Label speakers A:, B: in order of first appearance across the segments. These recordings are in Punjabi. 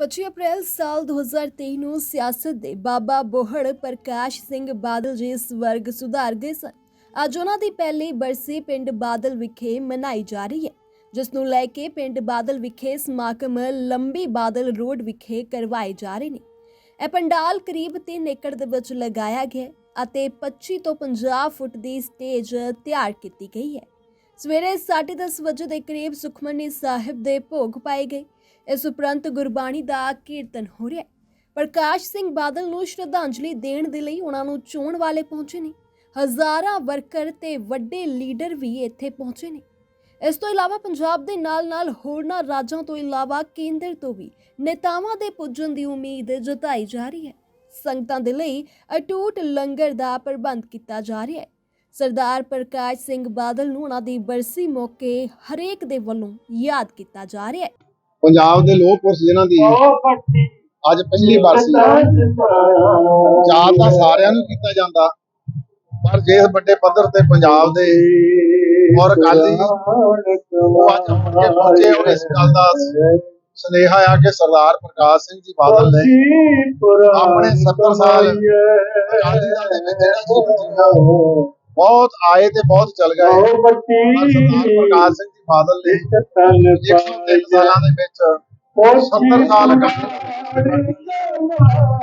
A: 25 ਅਪ੍ਰੈਲ ਸਾਲ 2023 ਨੂੰ ਸਿਆਸਤ ਦੇ ਬਾਬਾ ਬੋਹੜ ਪ੍ਰਕਾਸ਼ ਸਿੰਘ ਬਾਦਲ ਜੀ ਸਵਰਗ ਸੁਧਾਰ ਗਏ ਸਨ। ਅੱਜ ਉਹਨਾਂ ਦੀ ਪਹਿਲੀ ਬਰਸੀ ਪਿੰਡ ਬਾਦਲ ਵਿਖੇ ਮਨਾਈ ਜਾ ਰਹੀ ਹੈ, ਜਿਸ ਨੂੰ ਲੈ ਕੇ ਪਿੰਡ ਬਾਦਲ ਵਿਖੇ ਸਮਾਗਮ ਲੰਬੀ ਬਾਦਲ ਰੋਡ ਵਿਖੇ ਕਰਵਾਏ ਜਾ ਰਹੇ ਨੇ। ਇਹ ਪੰਡਾਲ ਕਰੀਬ 3 ਏਕੜ ਦੇ ਵਿੱਚ ਲਗਾਇਆ ਗਿਆ ਅਤੇ 25 ਤੋਂ 50 ਫੁੱਟ ਦੀ ਸਟੇਜ ਤਿਆਰ ਕੀਤੀ ਗਈ ਹੈ। ਸਵੇਰੇ 10:30 ਵਜੇ ਦੇ ਕਰੀਬ ਸੁਖਮਨੀ ਸਾਹਿਬ ਦੇ ਭੋਗ ਪਾਏ ਗਏ। ਇਸ ਉਪਰੰਤ ਗੁਰਬਾਣੀ ਦਾ ਕੀਰਤਨ ਹੋ ਰਿਹਾ ਹੈ। ਪ੍ਰਕਾਸ਼ ਸਿੰਘ ਬਾਦਲ ਨੂੰ ਸ਼ਰਧਾਂਜਲੀ ਦੇਣ ਦੇ ਲਈ ਉਹਨਾਂ ਨੂੰ ਚੋਣ ਵਾਲੇ ਪਹੁੰਚੇ ਨੇ। ਹਜ਼ਾਰਾਂ ਵਰਕਰ ਤੇ ਵੱਡੇ ਲੀਡਰ ਵੀ ਇੱਥੇ ਪਹੁੰਚੇ ਨੇ। ਇਸ ਤੋਂ ਇਲਾਵਾ ਪੰਜਾਬ ਦੇ ਨਾਲ-ਨਾਲ ਹੋਰਨਾਂ ਰਾਜਾਂ ਤੋਂ ਇਲਾਵਾ ਕੇਂਦਰ ਤੋਂ ਵੀ ਨੇਤਾਵਾਂ ਦੇ ਪੁੱਜਣ ਦੀ ਉਮੀਦ ਜਤਾਈ ਜਾ ਰਹੀ ਹੈ। ਸੰਗਤਾਂ ਦੇ ਲਈ ਅਟੂਟ ਲੰਗਰ ਦਾ ਪ੍ਰਬੰਧ ਕੀਤਾ ਜਾ ਰਿਹਾ ਹੈ। ਸਰਦਾਰ ਪ੍ਰਕਾਸ਼ ਸਿੰਘ ਬਾਦਲ ਨੂੰ ਉਹਨਾਂ ਦੀ ਬਰਸੀ ਮੌਕੇ ਹਰੇਕ ਦੇ ਵੱਲੋਂ ਯਾਦ ਕੀਤਾ ਜਾ ਰਿਹਾ ਹੈ।
B: ਪੰਜਾਬ ਦੇ ਲੋਹ ਪੁਰਸ਼ ਜਿਨ੍ਹਾਂ ਦੀ ਅੱਜ ਪਹਿਲੀ ਵਾਰ ਸੀ। ਯਾਦ ਤਾਂ ਸਾਰਿਆਂ ਨੂੰ ਕੀਤਾ ਜਾਂਦਾ। ਪਰ ਜੇ ਵੱਡੇ ਪੱਧਰ ਤੇ ਪੰਜਾਬ ਦੇ ਔਰ ਅਕਾਲੀ ਉਹ ਅੱਜ ਉੱਠ ਪਹੁੰਚੇ ਔਰ ਇਸ ਗੱਲ ਦਾ ਸੁਨੇਹਾ ਆ ਕਿ ਸਰਦਾਰ ਪ੍ਰਕਾਸ਼ ਸਿੰਘ ਜੀ ਬਾਦਲ ਨੇ ਆਪਣੇ 70 ਸਾਲ ਅਕਾਲੀ ਦਲ ਦੇ ਵਿੱਚ ਜਿਹੜਾ ਬਹੁਤ ਆਏ ਤੇ ਬਹੁਤ ਚਲ ਗਏ। ਸਰਦਾਰ ਪ੍ਰਕਾਸ਼ ਸਿੰਘ ਜੀ ਬਾਦਲ ਨੇ 103 ਸਾਲਾਂ ਦੇ ਵਿੱਚ 70 ਸਾਲ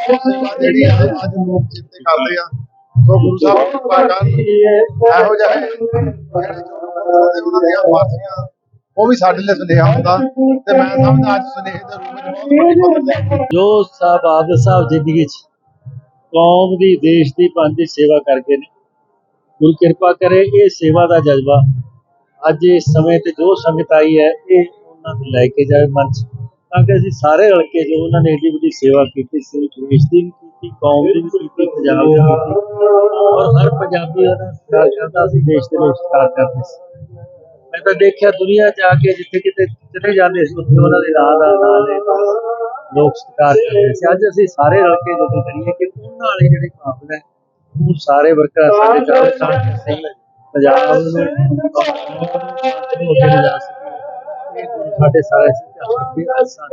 B: ਉਹ ਸੇਵਾ ਜਿਹੜੀ ਆ ਅੱਜ ਲੋਕ ਚਿੰਤੇ ਕਰਦੇ ਆ ਸੋ ਗੁਰੂ ਸਾਹਿਬ ਦੀ ਕਿਰਪਾ ਕਰਨ ਇਹੋ ਜਿਹੇ ਜਿਹੜੇ ਚੋਣ ਉਹਨਾਂ ਦੀਆਂ ਵਾਸੀਆਂ ਉਹ ਵੀ ਸਾਡੇ ਲਈ ਸੁਨੇਹਾ ਹੁੰਦਾ ਤੇ ਮੈਂ ਸਮਝਦਾ ਅੱਜ ਸੁਨੇਹੇ ਦੇ ਰੂਪ ਵਿੱਚ ਬਹੁਤ ਵੱਡੀ ਮਦਦ ਹੈ।
C: ਜੋ ਸਾਹਿਬ ਆਦਿ ਸਾਹਿਬ ਜ਼ਿੰਦਗੀ 'ਚ ਕੌਮ ਦੀ ਦੇਸ਼ ਦੀ ਪੰਜ ਦੀ ਸੇਵਾ ਕਰਕੇ ਨੇ ਗੁਰੂ ਕਿਰਪਾ ਕਰੇ ਇਹ ਸੇਵਾ ਦਾ ਜਜ਼ਬਾ। ਅੱਜ ਇਸ ਸਮੇਂ ਤੇ ਜੋ ਸੰਗਤ ਆਈ ਹੈ, ਇਹ ਉਹਨਾਂ ਨੂੰ ਲੈ ਕੇ ਜਾਵੇ ਮਨ 'ਚ। ਤਾਂ ਕਿ ਅਸੀਂ ਸਾਰੇ ਰਲ ਕੇ ਜੋ ਉਹਨਾਂ ਨੇ ਏਡੀ ਵੱਡੀ ਸੇਵਾ ਕੀਤੀ ਸੀ ਦੇਸ਼ ਦੀ ਵੀ ਕੀਤੀ, ਕੌਮ ਦੀ ਵੀ ਕੀਤੀ, ਪੰਜਾਬ ਦੀ ਵੀ ਕੀਤੀ, ਔਰ ਹਰ ਪੰਜਾਬੀ ਉਹਨਾਂ ਦਾ ਸਤਿਕਾਰ ਕਰਦਾ ਸੀ, ਦੇਸ਼ ਦੇ ਲੋਕ ਸਤਿਕਾਰ ਕਰਦੇ ਸੀ। ਮੈਂ ਤਾਂ ਦੇਖਿਆ ਦੁਨੀਆ 'ਚ ਆ ਕੇ ਜਿੱਥੇ ਕਿਤੇ ਚਲੇ ਜਾਂਦੇ ਸੀ, ਉੱਥੇ ਉਹਨਾਂ ਦੇ ਨਾਂ ਦਾ ਨਾਂ ਲੈ ਕੇ ਲੋਕ ਸਤਿਕਾਰ ਕਰਦੇ ਸੀ। ਅੱਜ ਅਸੀਂ ਸਾਰੇ ਰਲ ਕੇ ਜਦੋਂ ਕਰੀਏ ਕਿ ਉਹਨਾਂ ਵਾਲੇ ਜਿਹੜੇ ਕਾਬਲ ਹੈ ਉਹ ਸਾਰੇ ਵਰਕਰ ਸਾਡੇ ਚਾਰ ਸਾਥ ਸਹੀ ਪੰਜਾਬ ਨੂੰ ਅੱਗੇ ਲਿਜਾ ਸਕੇ ਇਹ ਗੁਰੂ ਸਾਡੇ ਸਾਰੇ ਸਿੱਖਿਆ ਦੇ ਆਸਾਨ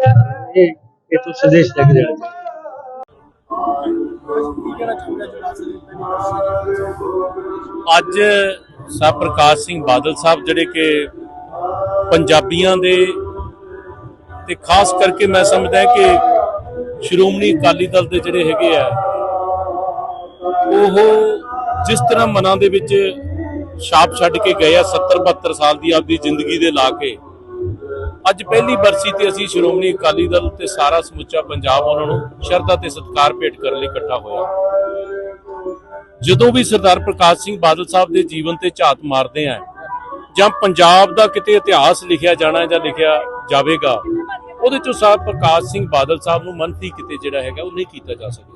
C: ਇਹ ਇਹ ਤੋਂ ਸੰਦੇਸ਼ ਲੈ ਕੇ ਜਾਣਾ ਚਾਹੀਦਾ
D: ਅੱਜ ਸਾਹਿਬ ਪ੍ਰਕਾਸ਼ ਸਿੰਘ ਬਾਦਲ ਸਾਹਿਬ ਜਿਹੜੇ ਕਿ ਪੰਜਾਬੀਆਂ ਦੇ ਤੇ ਖਾਸ ਕਰਕੇ ਮੈਂ ਸਮਝਦਾ ਕਿ ਸ਼੍ਰੋਮਣੀ ਅਕਾਲੀ ਦਲ ਦੇ ਜਿਹੜੇ ਹੈਗੇ ਆ ਉਹ ਜਿਸ ਤਰ੍ਹਾਂ ਮਨਾਂ ਦੇ ਵਿੱਚ ਛਾਪ ਛੱਡ ਕੇ ਗਏ ਆ 70 72 ਸਾਲ ਦੀ ਆਪਦੀ ਜ਼ਿੰਦਗੀ ਦੇ ਲਾ ਕੇ, ਅੱਜ ਪਹਿਲੀ ਬਰਸੀ ਤੇ ਅਸੀਂ ਸ਼੍ਰੋਮਣੀ ਅਕਾਲੀ ਦਲ ਤੇ ਸਾਰਾ ਸਮੁੱਚਾ ਪੰਜਾਬ ਉਹਨਾਂ ਨੂੰ ਸ਼ਰਧਾ ਤੇ ਸਤਿਕਾਰ ਭੇਟ ਕਰਨ ਲਈ ਇਕੱਠਾ ਹੋਇਆ। ਜਦੋਂ ਵੀ ਸਰਦਾਰ ਪ੍ਰਕਾਸ਼ ਸਿੰਘ ਬਾਦਲ ਸਾਹਿਬ ਦੇ ਜੀਵਨ ਤੇ ਝਾਤ ਮਾਰਦੇ ਆ, ਜਾਂ ਪੰਜਾਬ ਦਾ ਕਿਤੇ ਇਤਿਹਾਸ ਲਿਖਿਆ ਜਾਣਾ ਜਾਂ ਲਿਖਿਆ ਜਾਵੇਗਾ, ਉਹਦੇ ਚੋਂ ਸਾਹਿਬ ਪ੍ਰਕਾਸ਼ ਸਿੰਘ ਬਾਦਲ ਸਾਹਿਬ ਨੂੰ ਮੰਨਤੀ ਕਿਤੇ ਜਿਹੜਾ ਹੈਗਾ ਉਹ ਨਹੀਂ ਕੀਤਾ ਜਾ ਸਕਿਆ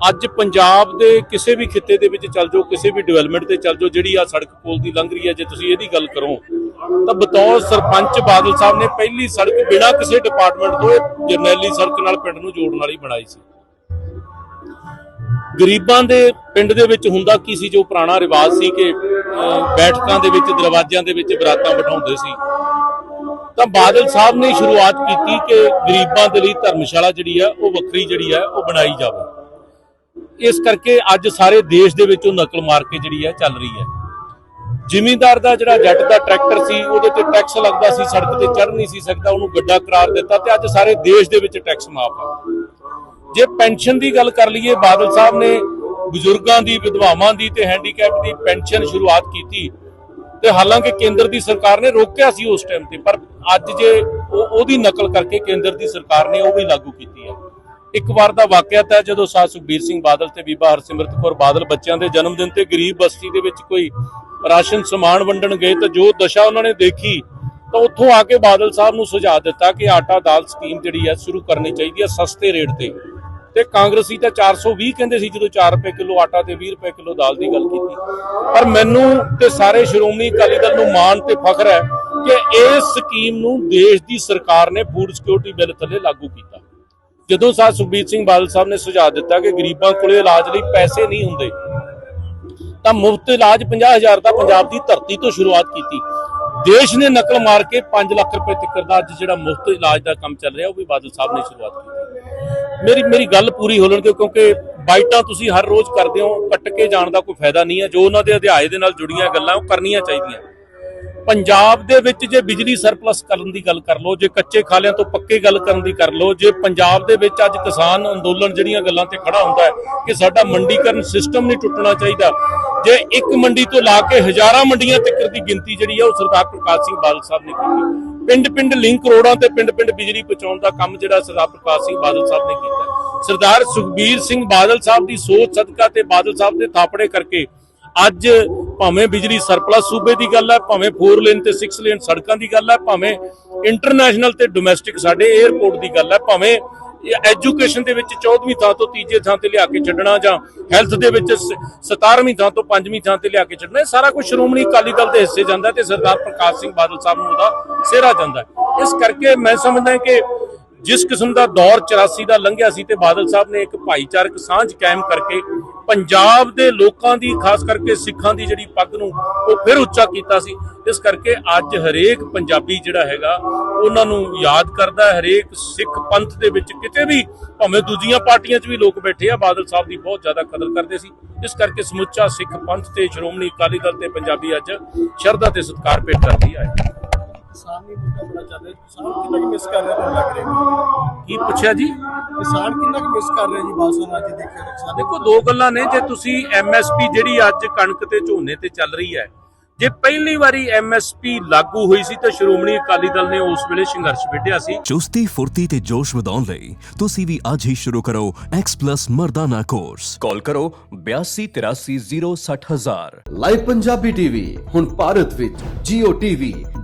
D: ਅੱਜ ਪੰਜਾਬ ਦੇ ਕਿਸੇ ਵੀ ਖਿੱਤੇ ਦੇ ਵਿੱਚ ਚੱਲ ਜਾਓ, ਕਿਸੇ ਵੀ ਡਿਵੈਲਪਮੈਂਟ ਤੇ ਚੱਲ ਜਾਓ, ਜਿਹੜੀ ਆ ਸੜਕ ਪੁਲ ਦੀ ਲੰਘ ਰਹੀ ਹੈ, ਜੇ ਤੁਸੀਂ ਇਹਦੀ ਗੱਲ ਕਰੋ, ਤਾਂ ਬਤੌਰ ਸਰਪੰਚ ਬਾਦਲ ਸਾਹਿਬ ਨੇ ਪਹਿਲੀ ਸੜਕ ਬਿਨਾਂ ਕਿਸੇ ਡਿਪਾਰਟਮੈਂਟ ਤੋਂ ਜਰਨੈਲੀ ਸੜਕ ਨਾਲ ਪਿੰਡ ਨੂੰ ਜੋੜਨ ਵਾਲੀ ਬਣਾਈ ਸੀ। ਗਰੀਬਾਂ ਦੇ ਪਿੰਡ ਦੇ ਵਿੱਚ ਹੁੰਦਾ ਕੀ ਸੀ, ਜੋ ਪੁਰਾਣਾ ਰਿਵਾਜ ਸੀ ਕਿ ਬੈਠਕਾਂ ਦੇ ਵਿੱਚ, ਦਰਵਾਜ਼ਿਆਂ ਦੇ ਵਿੱਚ ਬਰਾਤਾਂ ਬਿਠਾਉਂਦੇ ਸੀ। ਤਾਂ ਬਾਦਲ ਸਾਹਿਬ ਨੇ ਸ਼ੁਰੂਆਤ ਕੀਤੀ ਕਿ ਗਰੀਬਾਂ ਦੇ ਲਈ ਧਰਮਸ਼ਾਲਾ ਜਿਹੜੀ ਆ, ਉਹ ਵੱਖਰੀ ਜਿਹੜੀ ਆ, ਉਹ ਬਣਾਈ ਜਾਵੇ। ਇਸ ਕਰਕੇ ਅੱਜ ਸਾਰੇ ਦੇਸ਼ ਦੇ ਵਿੱਚ ਉਹ ਨਕਲ ਮਾਰ ਕੇ ਜਿਹੜੀ ਹੈ ਚੱਲ ਰਹੀ ਹੈ। ਜ਼ਿਮੀਂਦਾਰ ਦਾ ਜਿਹੜਾ ਜੱਟ ਦਾ ਟਰੈਕਟਰ ਸੀ, ਉਹਦੇ ਤੇ ਟੈਕਸ ਲੱਗਦਾ ਸੀ, ਸੜਕ ਤੇ ਚੜ੍ਹ ਨਹੀਂ ਸੀ ਸਕਦਾ, ਉਹਨੂੰ ਗੱਡਾ ਕਰਾਰ ਦਿੱਤਾ ਤੇ ਅੱਜ ਸਾਰੇ ਦੇਸ਼ ਦੇ ਵਿੱਚ ਟੈਕਸ ਮਾਫ ਆ। ਜੇ ਪੈਨਸ਼ਨ ਦੀ ਗੱਲ ਕਰ ਲਈਏ, ਬਾਦਲ ਸਾਹਿਬ ਨੇ ਬਜ਼ੁਰਗਾਂ ਦੀ, ਵਿਧਵਾਵਾਂ ਦੀ ਤੇ ਹੈਂਡੀਕੈਪ ਦੀ ਪੈਨਸ਼ਨ ਸ਼ੁਰੂਆਤ ਕੀਤੀ ਤੇ ਹਾਲਾਂਕਿ ਕੇਂਦਰ ਦੀ ਸਰਕਾਰ ਨੇ ਰੋਕਿਆ ਸੀ ਉਸ ਟਾਈਮ ਤੇ, ਪਰ ਅੱਜ ਜੇ ਉਹਦੀ ਨਕਲ ਕਰਕੇ ਕੇਂਦਰ ਦੀ ਸਰਕਾਰ ਨੇ ਉਹ ਵੀ ਲਾਗੂ ਕੀਤੀ। ਇੱਕ ਵਾਰ ਦਾ ਵਾਕਿਆ ਤਾਂ ਜਦੋਂ ਸਾਧ ਸੁਖਬੀਰ ਸਿੰਘ ਬਾਦਲ ਤੇ ਬੀਬਾ ਹਰਸਿਮਰਤ ਕੌਰ ਬਾਦਲ ਬੱਚਿਆਂ ਦੇ ਜਨਮ ਦਿਨ ਤੇ ਗਰੀਬ ਬਸਤੀ ਦੇ ਵਿੱਚ ਕੋਈ ਰਾਸ਼ਨ ਸਮਾਨ ਵੰਡਣ ਗਏ ਤਾਂ ਜੋ ਦਸ਼ਾ ਉਹਨਾਂ ਨੇ ਦੇਖੀ, ਤਾਂ ਉੱਥੋਂ ਆ ਕੇ ਬਾਦਲ ਸਾਹਿਬ ਨੂੰ ਸੁਝਾਅ ਦਿੱਤਾ ਕਿ ਆਟਾ ਦਾਲ ਸਕੀਮ ਜਿਹੜੀ ਹੈ ਸ਼ੁਰੂ ਕਰਨੀ ਚਾਹੀਦੀ ਹੈ ਸਸਤੇ ਰੇਟ ਤੇ। ਤੇ ਕਾਂਗਰਸੀ ਤਾਂ 420 ਕਹਿੰਦੇ ਸੀ ਜਦੋਂ 4 ਰੁਪਏ ਕਿਲੋ ਆਟਾ ਤੇ 20 ਰੁਪਏ ਕਿਲੋ ਦਾਲ ਦੀ ਗੱਲ ਕੀਤੀ। ਪਰ ਮੈਨੂੰ ਤੇ ਸਾਰੇ ਸ਼੍ਰੋਮਣੀ ਅਕਾਲੀ ਦਲ ਨੂੰ ਮਾਣ ਤੇ ਫਖਰ ਹੈ ਕਿ ਇਸ ਸਕੀਮ ਨੂੰ ਦੇਸ਼ ਦੀ ਸਰਕਾਰ ਨੇ ਫੂਡ ਸਿਕਿਉਰਿਟੀ ਬਿੱਲ ਥੱਲੇ ਲਾਗੂ ਕੀਤਾ। ਜਦੋਂ ਸਾਧ ਸੁਖਬੀਰ ਸਿੰਘ ਬਾਦਲ ਸਾਹਿਬ ਨੇ ਸੁਝਾਅ ਦਿੱਤਾ ਕਿ ਗਰੀਬਾਂ ਕੋਲੇ ਇਲਾਜ ਲਈ ਪੈਸੇ ਨਹੀਂ ਹੁੰਦੇ, ਤਾਂ ਮੁਫਤ ਇਲਾਜ 50000 ਦਾ ਪੰਜਾਬ ਦੀ ਧਰਤੀ ਤੋਂ ਸ਼ੁਰੂਆਤ ਕੀਤੀ। ਦੇਸ਼ ਨੇ ਨਕਲ ਮਾਰ ਕੇ 5 ਲੱਖ ਰੁਪਏ ਤੱਕ ਦਾ ਅੱਜ ਜਿਹੜਾ ਮੁਫਤ ਇਲਾਜ ਦਾ ਕੰਮ ਚੱਲ ਰਿਹਾ, ਉਹ ਵੀ ਬਾਦਲ ਸਾਹਿਬ ਨੇ ਸ਼ੁਰੂਆਤ ਕੀਤੀ। ਮੇਰੀ ਮੇਰੀ ਗੱਲ ਪੂਰੀ ਹੋ ਲੈਣ ਦਿਓ ਕਿਉਂਕਿ ਬਾਈਟਾਂ ਤੁਸੀਂ ਹਰ ਰੋਜ਼ ਕਰਦੇ ਹੋ, ਕੱਟ ਕੇ ਜਾਣ ਦਾ ਕੋਈ ਫਾਇਦਾ ਨਹੀਂ ਹੈ। ਜੋ ਉਹਨਾਂ ਦੇ ਅਧਿਆਏ ਦੇ ਨਾਲ ਜੁੜੀਆਂ ਗੱਲਾਂ, ਉਹ ਕਰਨੀਆਂ ਚਾਹੀਦੀਆਂ। ਪੰਜਾਬ ਦੇ ਵਿੱਚ ਜੇ ਬਿਜਲੀ ਸਰਪਲਸ ਕਰਨ ਦੀ ਗੱਲ ਕਰ ਲਓ, ਜੇ ਕੱਚੇ ਖਾਲਿਆਂ ਤੋਂ ਪੱਕੇ ਗੱਲ ਕਰਨ ਦੀ ਕਰ ਲਓ, ਜੇ ਪੰਜਾਬ ਦੇ ਵਿੱਚ ਅੱਜ ਕਿਸਾਨ ਅੰਦੋਲਨ ਜਿਹੜੀਆਂ ਗੱਲਾਂ ਤੇ ਖੜਾ ਹੁੰਦਾ ਹੈ ਕਿ ਸਾਡਾ ਮੰਡੀਕਰਨ ਸਿਸਟਮ ਨਹੀਂ ਟੁੱਟਣਾ ਚਾਹੀਦਾ, ਜੇ ਇੱਕ ਮੰਡੀ ਤੋਂ ਲਾ ਕੇ ਹਜ਼ਾਰਾਂ ਮੰਡੀਆਂ ਤੱਕ ਦੀ ਗਿਣਤੀ ਜਿਹੜੀ ਹੈ ਉਹ ਸਰਦਾਰ ਪ੍ਰਕਾਸ਼ ਸਿੰਘ ਬਾਦਲ ਸਾਹਿਬ ਨੇ ਕੀਤੀ। ਪਿੰਡ ਪਿੰਡ ਲਿੰਕ ਰੋਡਾਂ ਤੇ ਪਿੰਡ ਪਿੰਡ ਬਿਜਲੀ ਪਹੁੰਚਾਉਣ ਦਾ ਕੰਮ ਜਿਹੜਾ ਸਰਦਾਰ ਪ੍ਰਕਾਸ਼ ਸਿੰਘ ਬਾਦਲ ਸਾਹਿਬ ਨੇ ਕੀਤਾ। ਸਰਦਾਰ ਸੁਖਬੀਰ ਸਿੰਘ ਬਾਦਲ ਸਾਹਿਬ ਦੀ ਸੋਚ ਸਦਕਾ ਤੇ ਬਾਦਲ ਸਾਹਿਬ ਦੇ ਥਾਪੜੇ ਕਰਕੇ ਅੱਜ ਭਾਵੇਂ ਬਿਜਲੀ ਸਰਪਲਸ ਸੂਬੇ ਦੀ ਗੱਲ ਹੈ, ਭਾਵੇਂ 4 ਲੇਨ ਤੇ 6 ਲੇਨ ਸੜਕਾਂ ਦੀ ਗੱਲ ਹੈ, ਭਾਵੇਂ ਇੰਟਰਨੈਸ਼ਨਲ ਤੇ ਡੋਮੈਸਟਿਕ ਸਾਡੇ 에ਅਰਪੋਰਟ ਦੀ ਗੱਲ ਹੈ, ਭਾਵੇਂ ਐਜੂਕੇਸ਼ਨ ਦੇ ਵਿੱਚ 14ਵੀਂ ਥਾਂ ਤੋਂ ਤੀਜੇ ਥਾਂ ਤੇ ਲਿਆ ਕੇ ਛੱਡਣਾ ਜਾਂ ਹੈਲਥ ਦੇ ਵਿੱਚ 17ਵੀਂ ਥਾਂ ਤੋਂ 5ਵੀਂ ਥਾਂ ਤੇ ਲਿਆ ਕੇ ਛੱਡਣਾ, ਇਹ ਸਾਰਾ ਕੁਝ ਸ਼੍ਰੋਮਣੀ ਅਕਾਲੀ ਦਲ ਦੇ ਹਿੱਸੇ ਜਾਂਦਾ ਹੈ ਤੇ ਸਰਦਾਰ ਪ੍ਰਕਾਸ਼ ਸਿੰਘ ਬਾਦਲ ਸਾਹਿਬ ਨੂੰ ਉਹਦਾ ਸਿਹਰਾ ਜਾਂਦਾ ਇਸ ਕਰਕੇ ਮੈਂ ਸਮਝਦਾ ਕਿ ਜਿਸ ਕਿਸਮ ਦਾ ਦੌਰ 84 ਦਾ ਲੰਘਿਆ ਸੀ ਤੇ ਬਾਦਲ ਸਾਹਿਬ ਨੇ ਇੱਕ ਭਾਈਚਾਰਕ ਸਾਂਝ ਕਾਇਮ ਕਰਕੇ ਪੰਜਾਬ ਦੇ ਲੋਕਾਂ ਦੀ, ਖਾਸ ਕਰਕੇ ਸਿੱਖਾਂ ਦੀ ਜਿਹੜੀ ਪੱਗ ਨੂੰ ਉਹ ਫਿਰ ਉੱਚਾ ਕੀਤਾ ਸੀ। ਇਸ ਕਰਕੇ ਅੱਜ ਹਰੇਕ ਪੰਜਾਬੀ ਜਿਹੜਾ ਹੈਗਾ, ਉਹਨਾਂ ਨੂੰ ਯਾਦ ਕਰਦਾ ਹੈ, ਹਰੇਕ ਸਿੱਖ ਪੰਥ ਦੇ ਵਿੱਚ ਕਿਤੇ ਵੀ, ਭਾਵੇਂ ਦੂਜੀਆਂ ਪਾਰਟੀਆਂ 'ਚ ਵੀ ਲੋਕ ਬੈਠੇ ਆ, ਬਾਦਲ ਸਾਹਿਬ ਦੀ ਬਹੁਤ ਜ਼ਿਆਦਾ ਕਦਰ ਕਰਦੇ ਸੀ। ਇਸ ਕਰਕੇ ਸਮੁੱਚਾ ਸਿੱਖ ਪੰਥ ਤੇ ਸ਼੍ਰੋਮਣੀ ਅਕਾਲੀ ਦਲ ਤੇ ਪੰਜਾਬੀ ਅੱਜ ਸ਼ਰਧਾ ਤੇ ਸਤਿਕਾਰ ਭੇਟ ਕਰਦੀ ਆਏ।
E: ਕਿਸਾਨ ਨਹੀਂ ਮੁੱਦਾ ਬੜਾ ਚੱਲ ਰਿਹਾ ਕਿਸਾਨ ਕਿੰਨਾ ਕੁ ਮਿਸ ਕਰ ਰਿਹਾ ਤੁਹਾਨੂੰ ਲੱਗ ਰਿਹਾ?
D: ਕੀ ਪੁੱਛਿਆ ਜੀ?
E: ਕਿਸਾਨ ਕਿੰਨਾ ਕੁ ਮਿਸ ਕਰ ਰਿਹਾ ਜੀ ਬਾਸਨ ਅੱਜ ਦੇਖਿਆ ਕਿਸਾਨ
D: ਦੇਖੋ ਦੋ ਗੱਲਾਂ ਨੇ ਜੇ ਤੁਸੀਂ ਐਮਐਸਪੀ ਜਿਹੜੀ ਅੱਜ ਕਣਕ ਤੇ ਝੋਨੇ ਤੇ ਚੱਲ ਰਹੀ ਹੈ ਜੇ ਪਹਿਲੀ ਵਾਰੀ ਐਮਐਸਪੀ ਲਾਗੂ ਹੋਈ ਸੀ ਤਾਂ ਸ਼੍ਰੋਮਣੀ ਅਕਾਲੀ ਦਲ ਨੇ ਉਸ ਵੇਲੇ ਸੰਘਰਸ਼ ਵਿੱਢਿਆ ਸੀ।
F: ਚੁਸਤੀ ਫੁਰਤੀ ਤੇ ਜੋਸ਼ ਵਧਾਉਣ ਲਈ ਤੁਸੀਂ ਵੀ ਅੱਜ ਹੀ ਸ਼ੁਰੂ ਕਰੋ X+ ਮਰਦਾਨਾ ਕੋਰਸ ਕਾਲ ਕਰੋ 8283060000
G: ਲਾਈਵ ਪੰਜਾਬੀ ਟੀਵੀ ਹੁਣ ਭਾਰਤ ਵਿੱਚ Jio TV,